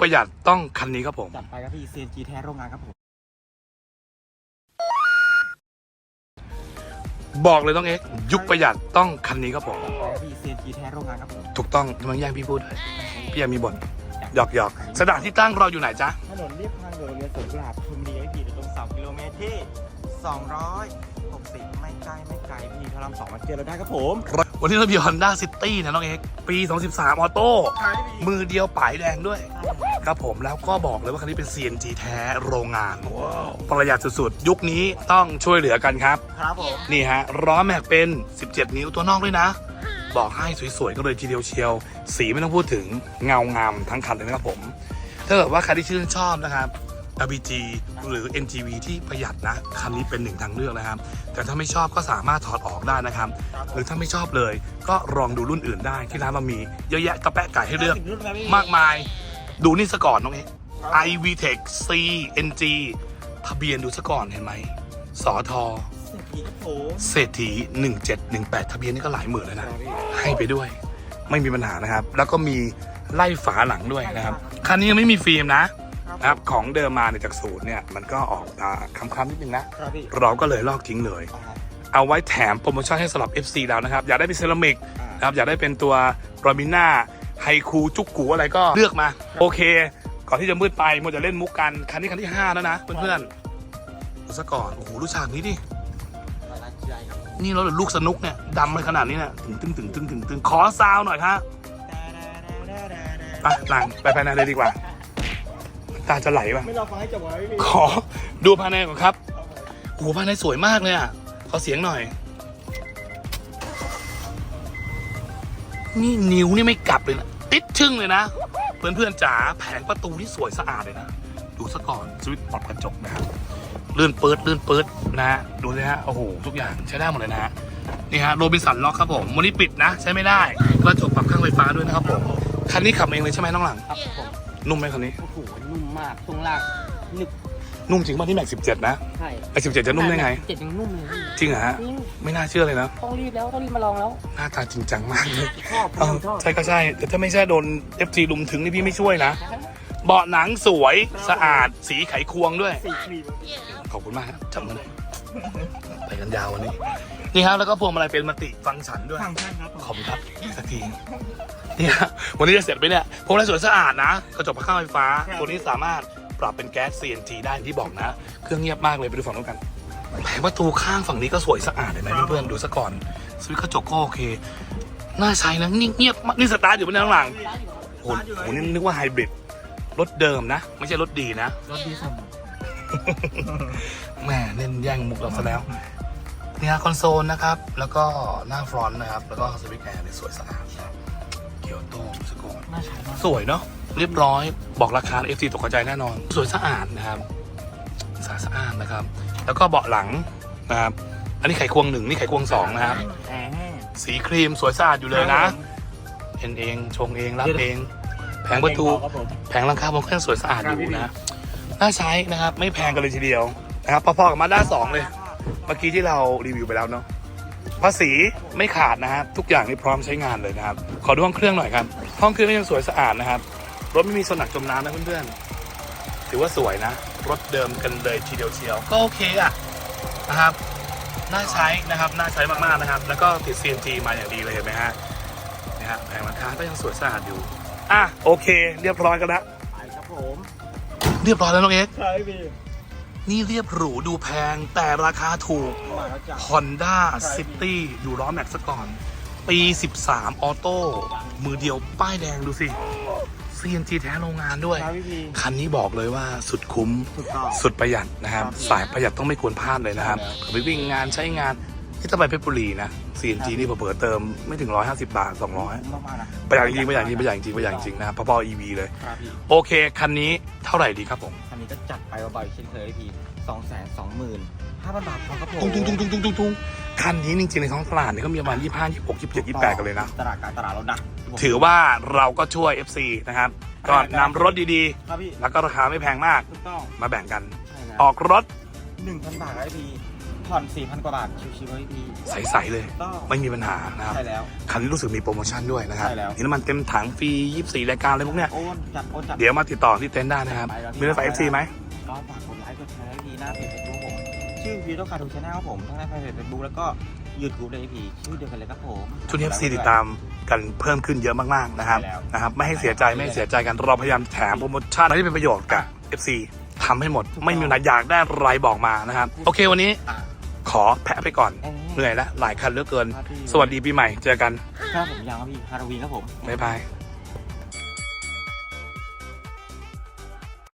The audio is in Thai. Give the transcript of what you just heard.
ประหยัดต้องคันนี้ครับผม จัดไปครับพี่ CNG แท้โรงงานครับผม บอกเลยต้องเอ็กยุคประหยัดต้องคันนี้ครับผม จัดไปครับพี่ CNG แท้โรงงานครับผม ถูกต้องทำไมแย่งพี่พูดด้วยพี่ยังมีบ่นหยอกหยอกสถานที่ตั้งเราอยู่ไหนจ๊ะ ถนนเรียบทางด่วนโรงเรียนสวนกุหลาบชลบุรีครับพี่อยู่ตรง3กิโลเมตรที่ 260 ไม่ใกล้ไม่ไกลพี่พระรามสองมาเจอเราได้ครับผม วันนี้เรามี Honda City นะน้องเอ็กปี 2013 ออโต้ มือเดียวป๋ายแดงด้วย ครับผมแล้วก็บอกเลยว่าคันนี้เป็น CNG แท้โรงงาน ประหยัดสุดๆ ยุคนี้ต้องช่วยเหลือกันครับ ครับผม นี่ฮะล้อแม็กเป็น 17 นิ้วตัวนอกด้วยนะ บอกให้สวยๆก็เลยทีเดียวเชียว สีไม่ต้องพูดถึงเงางามทั้งคันเลยนะครับผม ถ้าเกิดว่าใครที่ชื่นชอบนะครับ LPG หรือ NGV ที่ประหยัดนะ คันนี้เป็นหนึ่งทางเลือกนะครับ แต่ถ้าไม่ชอบก็สามารถถอดออกได้นะครับ หรือถ้าไม่ชอบเลย ก็ลองดูรุ่นอื่นได้ที่ร้านเรามีเยอะแยะกระแปะไก่ให้เลือก มากมาย ดูนี่ซะก่อนน้องเอ็ก iVTEC C NG ทะเบียนดูซะก่อนเห็นไหมสอทอเศรษฐีครับผมเศรษฐี1718 ทะเบียนนี่ก็หลายหมื่นแล้วนะ ให้ไปด้วย ไม่มีปัญหานะครับ แล้วก็มีไล่ฝาหลังด้วยนะครับ คันนี้ยังไม่มีฟิล์มนะ นะครับของเดิมมาเนี่ยจากศูนย์เนี่ยมันก็ออกตาค้ำๆนิดนึงนะ ครับพี่เราก็เลยลอกทิ้งเลยอ่าฮะเอาไว้แถมโปรโมชั่นให้สำหรับ FC แล้วนะครับ อยากได้เป็นเซรามิกอ่านะครับอยากได้เป็นตัวโรมิน่าไฮคูจุกกูอะไรก็เลือกมา โอเค ก่อนที่จะมืดไปโมจะเล่นมุกกันคันนี้คันที่5แล้วนะเพื่อนๆดูซะก่อนโอ้โหดูฉากนี้ดิละลายใจครับนี่เราลูกสนุกเนี่ยดำเลยขนาดนี้เนี่ยตึงตึงตึงตึงตึงตึงขอซาวหน่อยฮะไปหลังไปภายในเลยดีกว่า ตาจะไหลป่ะ ไม่รอฟังให้จบไว้พี่ขอดูภายในก่อนครับ โอ้โหภายในสวยมากเลยอะ ขอเสียงหน่อย นี่นิ้วนี่ไม่กลับเลยนะ ติดชึ่งเลยนะ เพื่อนๆจ๋าแผงประตูนี่สวยสะอาดเลยนะ ดูซะก่อนสวิตช์ปรับกระจกนะครับลื่นเปิดลื่นเปิดนะฮะดูเลยฮะ โอ้โห ทุกอย่างใช้ได้หมดเลยนะฮะ นี่ฮะโรบินสันล็อกครับผมวันนี้ปิดนะ ใช้ไม่ได้กระจกปรับข้างไฟฟ้าด้วยนะครับผม คันนี้ขับเองเลยใช่ไหมน้องหลัง ครับผม นุ่มไหมคันนี้ โอ้โหนุ่มมากช่วงล่างนึกนุ่มจริงป่ะที่แม็กสิบเจ็ดนะใช่ไอสิบเจ็ดจะนุ่มได้ไง เจ็ดยังนุ่มเลยพี่จริงเหรอฮะ จริงไม่น่าเชื่อเลยนะ ต้องรีบแล้วต้องรีบมาลองแล้วหน้าตาจริงจังมากเลยชอบเอ้าชอบใช่ก็ใช่ แต่ถ้าไม่ใช่โดน FG ลุมถึงนี่พี่ไม่ช่วยนะ เบาะหนังสวยสะอาดสีไขควงด้วย สีครีม ขอบคุณมากครับจำมาเลย ไปกันยาววันนี้ นี่ครับแล้วก็พวงมาลัยเป็นมัลติฟังก์ชันด้วย ฟังก์ชันครับผมขอบคุณครับสักทีนี่ฮะวันนี้จะเสร็จไหมเนี่ยพวงมาลัยสวยสะอาดนะกระจกข้างไฟฟ้า ตัวนี้สามารถปรับเป็นแก๊ส CNG ได้อย่างที่บอกนะ เครื่องเงียบมากเลยไปดูฝั่งนู้นกันแผงประตูข้างฝั่งนี้ก็สวยสะอาดเห็นไหมเพื่อนๆดูซะก่อนสวิตช์กระจกก็โอเคน่าใช้นะนี่เงียบมากนี่สตาร์ทอยู่บนข้างหลังโอ้โหโอ้โหนี่นึกว่าไฮบริดรถเดิมนะ ไม่ใช่รถดีนะรถดีสุด แหม่เล่นแย่งมุกเราซะแล้วเนี่ยคอนโซลนะครับ แล้วก็หน้าฟรอนต์นะครับ แล้วก็สวิตช์แอร์เนี่ยสวยสะอาดนะครับเกียวโต้สกอร์น่าใช้มากสวยเนาะเรียบร้อยบอกราคา FT ตกใจแน่นอน สวยสะอาดนะครับสะอาดสะอาดนะครับ แล้วก็เบาะหลังนะครับอันนี้ไขควงหนึ่งนี่ไขควงสองนะครับแอร์สีครีมสวยสะอาดอยู่เลยนะเอ็นเองชงเองรับเอง แผงประตูครับผมแผงหลังคาบนก็ยังสวยสะอาดอยู่นะ น่าใช้นะครับ ไม่แพงกันเลยทีเดียวนะครับพอๆกับมาด้าสองเลย เมื่อกี้ที่เรารีวิวไปแล้วเนาะภาษีไม่ขาดนะครับ ทุกอย่างนี่พร้อมใช้งานเลยนะครับ ขอดูห้องเครื่องหน่อยครับ ห้องเครื่องก็ยังสวยสะอาดนะครับ รถไม่มีสนักจมน้ำนะเพื่อนๆถือว่าสวยนะ รถเดิมกันเลยทีเดียวเชียว ก็โอเคอะนะครับน่าใช้นะครับน่าใช้มากๆนะครับ แล้วก็ติด CNG มาอย่างดีเลยเห็นไหมฮะนี่ฮะแผงหลังคาก็ยังสวยสะอาดอยู่อะโอเค เรียบร้อยกันแล้วไปครับผม รียบร้อยแล้วน้องเอ็กซ์ใช่พี่ นี่เรียบหรูดูแพงแต่ราคาถูกมาแล้วจ้ะ Honda City ดูล้อแม็กซ์ซะก่อน ปี 13 ออโต้ มือเดียวป้ายแดงดูสิ CNG แท้โรงงานด้วย ครับพี่พี คันนี้บอกเลยว่าสุดคุ้มถูกต้องสุดประหยัดนะครับครับ สายประหยัดต้องไม่ควรพลาดเลยนะครับใช่ไปวิ่งงานใช้งาน ที่ต้องไปเพชรบุรีนะ CNG นี่เปิดเติมไม่ถึง 150 บาท 200มากมากๆนะประหยัดจริงๆประหยัดจริงประหยัดจริงประหยัดจริงนะครับพอๆ EV เลย ครับพี่โอเค คันนี้เท่าไหร่ดีครับผมอันนี้ก็จัดไปเบาๆเช่นเคยพี่สองแสนสองหมื่นห้าพันบาทพอครับผมตุ้งตุ้งตุ้งตุ้งตุ้งตุ้งตุ้งคันนี้จริงๆในท้องตลาดเนี่ยก็มีประมาณยี่ห้ายี่หกยี่เจ็ดยี่แปดกันเลยนะ ตลาดการตลาดเรานะถือว่าเราก็ช่วย FC นะครับ ก็นำรถดีครับพี่ๆ แล้วก็ราคาไม่แพงมากถูกต้องมาแบ่งกัน ใช่แล้วออกรถ หนึ่งพันบาทครับพี่ ผ่อน4,000กว่าบาทชิวๆเลยพี่ ใสๆเลยก็ไม่มีปัญหานะครับ ใช่แล้ว คันนี้รู้สึกมีโปรโมชั่นด้วยนะครับใช่แล้วนี่น้ำมันเต็มถังฟรี 24 รายการอะไรพวกเนี้ย โอนจัดโอนจัด เดี๋ยวมาติดต่อที่เต็นท์ได้นะครับ ไปแล้วพี่ มีรถไฟเอฟซีไหม ก็ฝากกดไลค์กดแชร์ให้พี่หน้าเพจเฟซบุ๊กผม ชื่อพีโตคาทูชาแนลครับผมทั้งในเพจเฟซบุ๊กแล้วก็ยูทูบเลยพี่ชื่อเดียวกันเลยครับผมช่วงนี้เอฟซีติดตามกันเพิ่มขึ้นเยอะมากๆนะครับ ใช่แล้ว นะครับ ไม่ให้เสียใจไม่ให้เสียใจกัน เราพยายามแถมโปรโมชั่นอะไรที่เป็นประโยชน์กับ FC ทำให้หมด ไม่มีไหนอยากได้อะไรบอกมานะครับ โอเควันนี้ อะ ขอแพะไปก่อนเอ้ยเหนื่อยแล้วหลายคันเหลือเกินครับพี่สวัสดีปีใหม่เจอกัน ครับผมยาวครับพี่ฮาโลวีนครับผม บ๊ายบาย